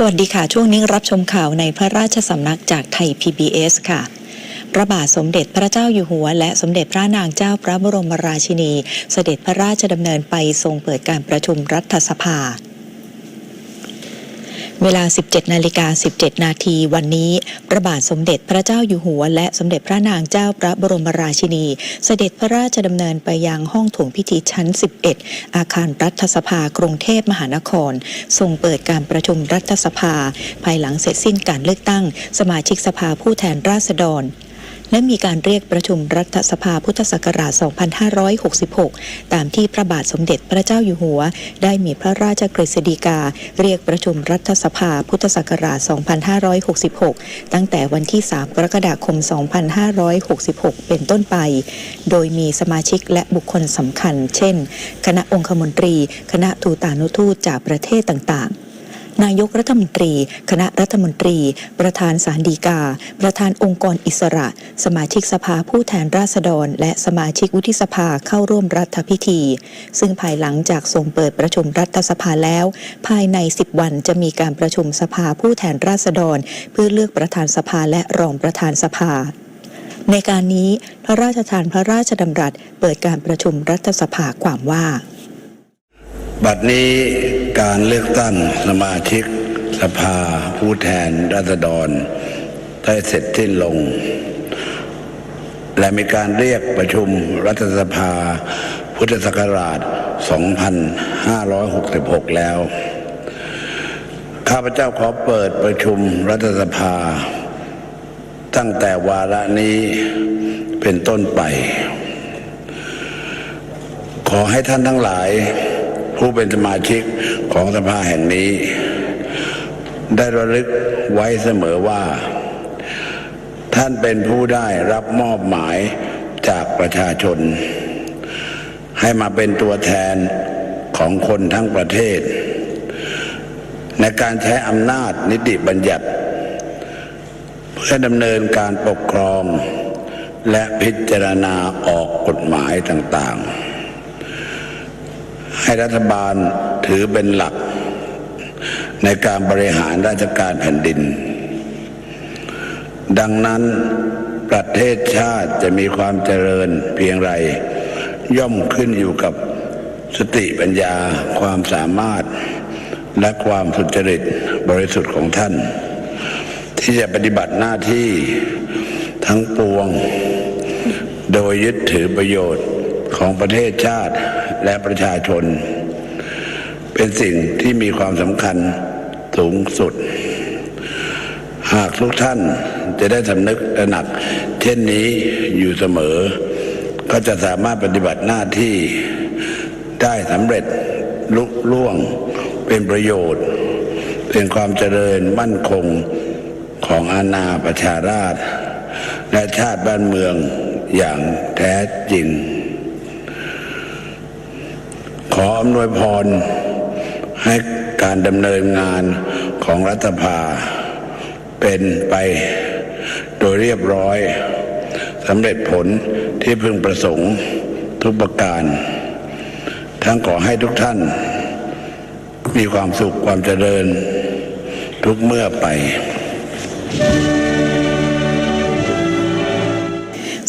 สวัสดีค่ะ ช่วงนี้รับชมข่าวในพระราชสำนักจากไทย PBS ค่ะพระบาทสมเด็จพระเจ้าอยู่หัว และสมเด็จพระนางเจ้าพระบรมราชินี เสด็จพระราชดำเนินไปทรงเปิดการประชุมรัฐสภา เวลา 17 นาฬิกา 17 นาทีวันนี้พระบาทสมเด็จพระเจ้าอยู่หัว และสมเด็จพระนางเจ้าพระบรมราชินี เสด็จพระราชดำเนินไปยังห้องโถงพิธีชั้น 11 อาคารรัฐสภากรุงเทพมหานคร ทรงเปิดการประชุมรัฐสภา ภายหลังเสร็จสิ้นการเลือกตั้ง สมาชิกสภาผู้แทนราษฎร และมีการเรียกประชุมรัฐสภาพุทธศักราช 2566 ตามที่พระบาทสมเด็จพระเจ้าอยู่หัว ได้มีพระราชกฤษฎีกา เรียกประชุมรัฐสภาพุทธศักราช 2566 ตั้งแต่วันที่ 3 กรกฎาคม 2566 เป็นต้นไป โดยมีสมาชิกและบุคคลสำคัญ เช่น คณะองคมนตรี คณะทูตานุทูตจากประเทศต่างๆ นายกรัฐมนตรี คณะรัฐมนตรี ประธานสารดีกา ประธานองค์กรอิสระ สมาชิกสภาผู้แทนราษฎร และสมาชิกวุฒิสภาเข้าร่วมรัฐพิธี ซึ่งภายหลังจากทรงเปิดประชุมรัฐสภาแล้ว ภายใน 10 วันจะมีการประชุมสภาผู้แทนราษฎร เพื่อเลือกประธานสภาและรองประธานสภาในการนี้พระราชทานพระราชดำรัสเปิดการประชุมรัฐสภาความว่า บัดนี้การเลือกตั้งสมาชิกสภาผู้แทนราษฎร ได้เสร็จสิ้นลง และมีการเรียกประชุมรัฐสภาพุทธศักราช 2566 แล้ว ข้าพเจ้าขอเปิดประชุมรัฐสภา ตั้งแต่วาระนี้เป็นต้นไป ขอให้ท่านทั้งหลาย ผู้เป็นสมาชิกของสภาแห่งนี้ ได้ระลึกไว้เสมอว่า ท่านเป็นผู้ได้รับมอบหมายจากประชาชน ให้มาเป็นตัวแทนของคนทั้งประเทศ ในการใช้อำนาจนิติบัญญัติ เพื่อดำเนินการปกครอง และพิจารณาออกกฎหมายต่างๆ ให้รัฐบาลถือเป็นหลักในการบริหารราชการแผ่นดิน ดังนั้นประเทศชาติจะมีความเจริญเพียงไร ย่อมขึ้นอยู่กับสติปัญญาความสามารถและความสุจริตบริสุทธิ์ของท่าน ที่จะปฏิบัติหน้าที่ทั้งปวง โดยยึดถือประโยชน์ของประเทศชาติ และประชาชน เป็นสิ่งที่มีความสำคัญสูงสุด หากทุกท่านจะได้สำนึกตระหนัก เช่นนี้อยู่เสมอ ก็จะสามารถปฏิบัติหน้าที่ได้สำเร็จลุล่วงเป็นประโยชน์ เป็นความเจริญมั่นคงของอาณาประชาราษฎร์และชาติบ้านเมืองอย่างแท้จริง ออำนวยพร ให้การดำเนินงานของรัฐสภา เป็นไปโดยเรียบร้อยสำเร็จผลที่พึงประสงค์ทุกประการ ทั้งขอให้ทุกท่าน มีความสุขความเจริญ ทุกเมื่อไป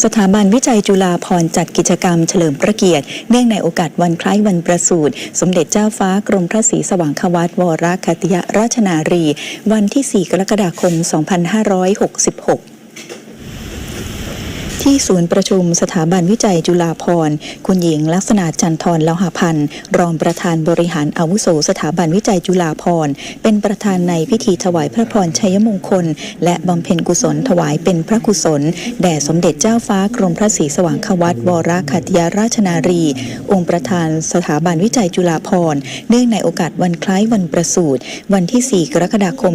สถาบันวิจัยจุฬาพรจัดกิจกรรมเฉลิมพระเกียรติ เนื่องในโอกาสวันคล้ายวันประสูติ สมเด็จเจ้าฟ้ากรมพระศรีสว่างควัตวรคติยราชนารี วันที่ 4 กรกฎาคม 2566 ที่ศูนย์ประชุมสถาบันวิจัยจุฬาภรณ์ คุณหญิงลักษณะจันทร์เลาหพันธ์รองประธานบริหารอาวุโสสถาบันวิจัยจุฬาภรณ์ เป็นประธานในพิธีถวายพระพรชัยมงคล และบำเพ็ญกุศลถวายเป็นพระกุศล แด่สมเด็จเจ้าฟ้ากรมพระศรีสว่างควัตวรคติยราชนารี องค์ประธานสถาบันวิจัยจุฬาภรณ์เนื่องในโอกาสวันคล้ายวันประสูติวันที่ 4 กรกฎาคม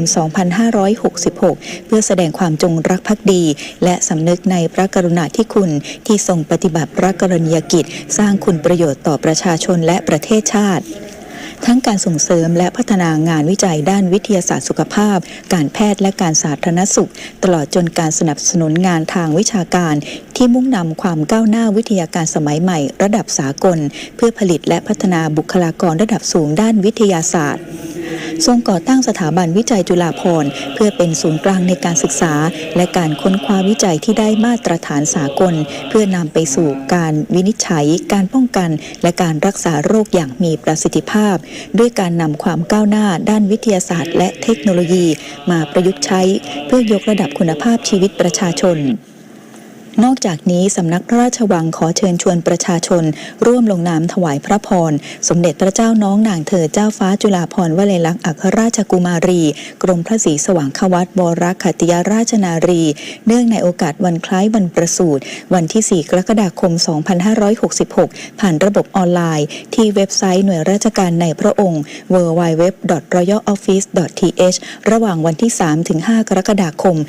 2566 เพื่อแสดงความจงรักภักดี และสำนึกในพระกรุณาาธิคุณที่ทรงปฏิบัติพระกรณียกิจ สร้างคุณประโยชน์ต่อประชาชนและประเทศชาติทั้งการส่งเสริมและพัฒนางานวิจัยด้านวิทยาศาสตร์สุขภาพ การแพทย์และการสาธารณสุข ตลอดจนการสนับสนุนงานทางวิชาการ ที่มุ่งนำความก้าวหน้าวิทยาการสมัยใหม่ ระดับสากล เพื่อผลิตและพัฒนาบุคลากรระดับสูงด้านวิทยาศาสตร์ ทรงก่อตั้งสถาบันวิจัยจุฬาภรณ์เพื่อเป็นศูนย์กลางในการศึกษา และการค้นคว้าวิจัยที่ได้มาตรฐานสากล เพื่อนำไปสู่การวินิจฉัย การป้องกัน และการรักษาโรคอย่างมีประสิทธิภาพ ด้วยการนำความก้าวหน้าด้านวิทยาศาสตร์ และเทคโนโลยี มาประยุกต์ใช้ เพื่อยกระดับคุณภาพชีวิตประชาชน นอกจากนี้สำนักพระราชวังขอเชิญชวนประชาชน ร่วมลงนามถวายพระพร สมเด็จพระเจ้าน้องนางเธอเจ้าฟ้าจุฬาภรณ์วลัยลักษณ์อัครราชกุมารี กรมพระศรีสว่างควัตบรคติยราชนารี เนื่องในโอกาสวันคล้ายวันประสูติวันที่ 4 กรกฎาคม 2566 ผ่านระบบออนไลน์ ที่เว็บไซต์หน่วยราชการในพระองค์ www.royaloffice.th ระหว่างวันที่ 3-5 กรกฎาคม 2566